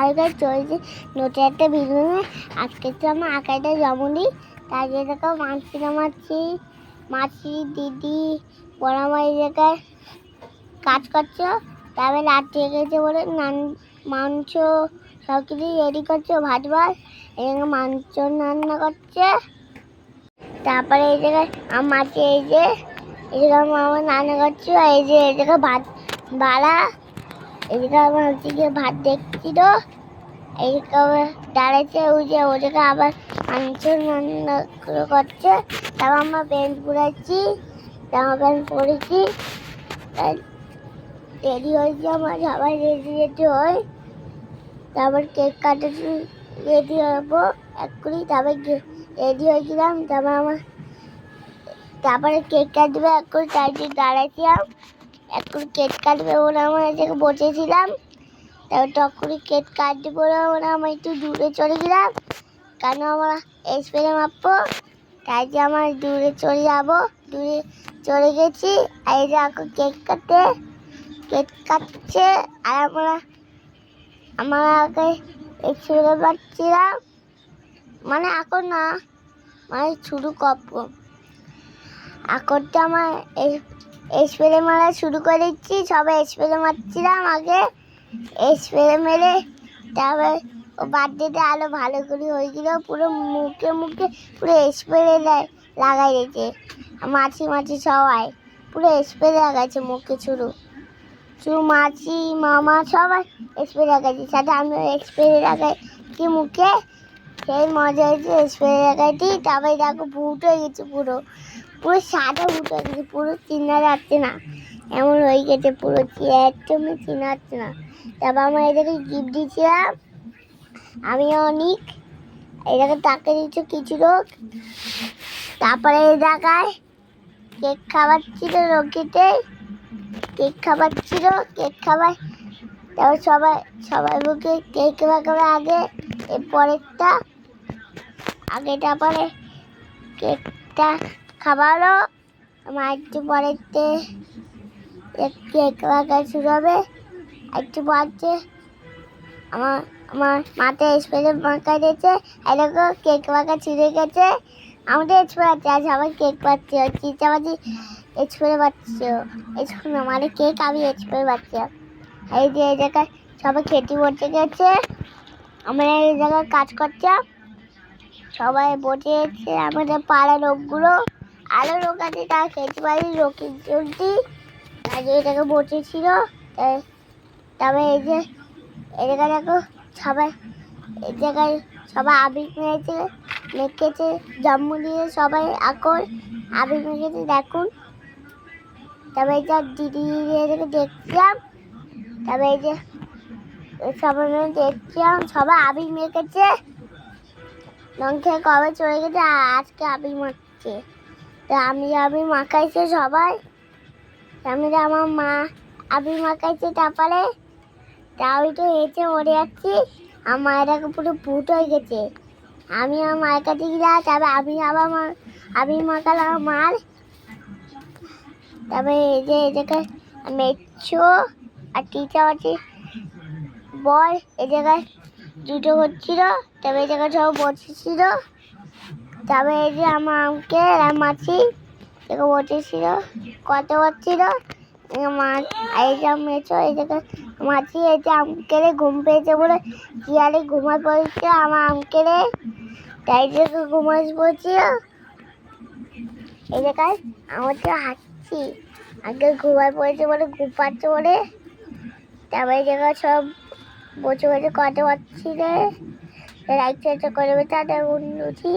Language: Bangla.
ভালো করে চলছে। নতুন একটা নিয়ে আজকে তো আমার আঁকাটা জমনি। তাই যে দেখো মাছি মাছি মাছি দিদি বড় এই জায়গায় কাজ করছ। তারপরে রাত্রে গেছে বলে নান, মাংস সব কিছু রেডি করছে, ভাত ভাত এই মাংস রান্না করছে। তারপরে এই জায়গায় আমার মাছি এই যে, এই জায়গায় আমার রান্না করছে। এই যে, এই জায়গায় ভাত, বাড়া। এদিকে আমার হচ্ছে গিয়ে ভাত দেখছিল। এইদিকে আবার দাঁড়াচ্ছে ওই যে ওদিকে আবার মাংস রান্না করছে। তারপর আমরা প্যান্ট পরাচ্ছি জামা প্যান্ট পরেছি রেডি হয়েছে আমার, সবাই রেডি রেডি হয়। তারপর কেক কাটাতে রেডি হব, এক্ষুনি তারপর রেডি হয়েছিলাম। তারপর আমার তারপরে কেক কাটবে, এক্ষুনি তাই দাঁড়াইছিলাম। এখন কেক কাটবে বলে আমার জায়গায় বসেছিলাম, তারপর তখনই কেক কাটতে বলে আমরা আমার একটু দূরে চলে গেলাম। কেন আমরা স্প্রে মাপবো? তাই যে আমার দূরে চলে যাব, দূরে চলে গেছি। আর এই যে এখন কেক কাটে কেক কাটছে। আর আমরা আমরা আগে স্প্রে পাচ্ছিলাম মানে এখন না মানে শুরু করব। এখন তো আমার স্প্রে মারা শুরু করে দিচ্ছি সবাই স্প্রে মারছিলাম আগে। স্প্রে মেরে তারপর ও বার্থডেতে আরও ভালো করে হয়ে গেল পুরো মুখে মুখে পুরো স্প্রে লাগাই দিয়েছে। মাছি মাছি সবাই, পুরো স্প্রে লাগাইছে মুখে শুরু। শুরু মাছি, মামা সবাই স্প্রে লাগাইছে সাথে আমি স্প্রে লাগাইছি মুখে? সেই মজা হয়েছে স্প্রে লাগাইছি তারপরে দেখো ভুট হয়ে গেছে পুরো। পুরো সাদা হয়ে গেছে পুরো চেনা যাচ্ছে না। এমন হয়ে গেছে পুরো একদমই চেনা যাচ্ছে না। তারপর আমার এটাকে গিফট দিয়েছিলাম। আমি অনেক এটাকে টাকা দিচ্ছ কিছু লোক। তারপরে এই জায়গায় কেক খাওয়াচ্ছিল রোগীতে। কেক খাওয়াচ্ছিল কেক খাওয়াই তারপর সবাই সবাই মুখে কেক খাওয়া আগে এর পরেরটা আগেটা পরে কেকটা খাওয়ালো আমার একটু পরেতে কেক কাটা শুরু হবে। একটু পরে আমার আমার মাথায় স্প্রে মাখা দিয়েছে। এরকম কেক মাখা ছিঁড়ে গেছে। আমাদের স্প্রে আছে আর সবাই কেক পাচ্ছে। চিচাবাজি স্প্রে পাচ্ছে। স্প্রে আমার কেক আমি স্প্রে পাচ্ছি। এই যে, এই জায়গায় সবাই খেতে বসে গেছে। আমরা এই জায়গায় কাজ করছিলাম সবাই বসেছে আমাদের পাড়ার লোকগুলো। আরও লোক তারা খেতে পারি লোকের জলদি তাই এই জায়গায় বসেছিল। তবে এই যে জায়গায় দেখো, সবাই, এই জায়গায় সবাই আবির মেরেছে, মেখেছে, জন্ম দিয়ে সবাই এখন। আবির মেখেছে, দেখুন। তবে এই যে, দিদি এদেরকে দেখছিলাম। তবে এই যে, সবাই মিলে দেখছিলাম, সবাই আবির মেখেছে। থেকে কবে চলে গেছে? আজকে আবির মাখছে আমি আবির মাখাইছে সবাই। আমি আমার মা আবির মাখাইছে তারপরে তা আমি তো হেঁচে মরে যাচ্ছি। আমার মায়েরাকে পুরো ভূত হয়ে গেছে। আমি আমার মায়ের কাছে গেলাম তারপরে আমি আবার মা আবির মাখালাম মার। তারপরে এই যে, এই জায়গায় মেচ্ছো আর টিচার আছে। বল, এই জায়গায় দুটো হচ্ছিল। তবে এই জায়গায় সব বসেছিল। তবে এই যে আমার আমকে মাছি একে বসেছিল কত হচ্ছিল মাছ এই যে মেছো এই জায়গায় মাছি এই যে আমকে ঘুম পেয়েছে বলে চেয়ারে ঘুমায় পড়েছে আমার আমকে তাই যে ঘুমায় পড়ছিল এই জায়গায় আমার তো হাঁটছি। আগে ঘুমায় পড়েছে বলে ঘুমাচ্ছে বলে। তারপরে এই সব বসে বসে কত পাচ্ছি রে রাইট সাইডে করে তাদের উন্নতি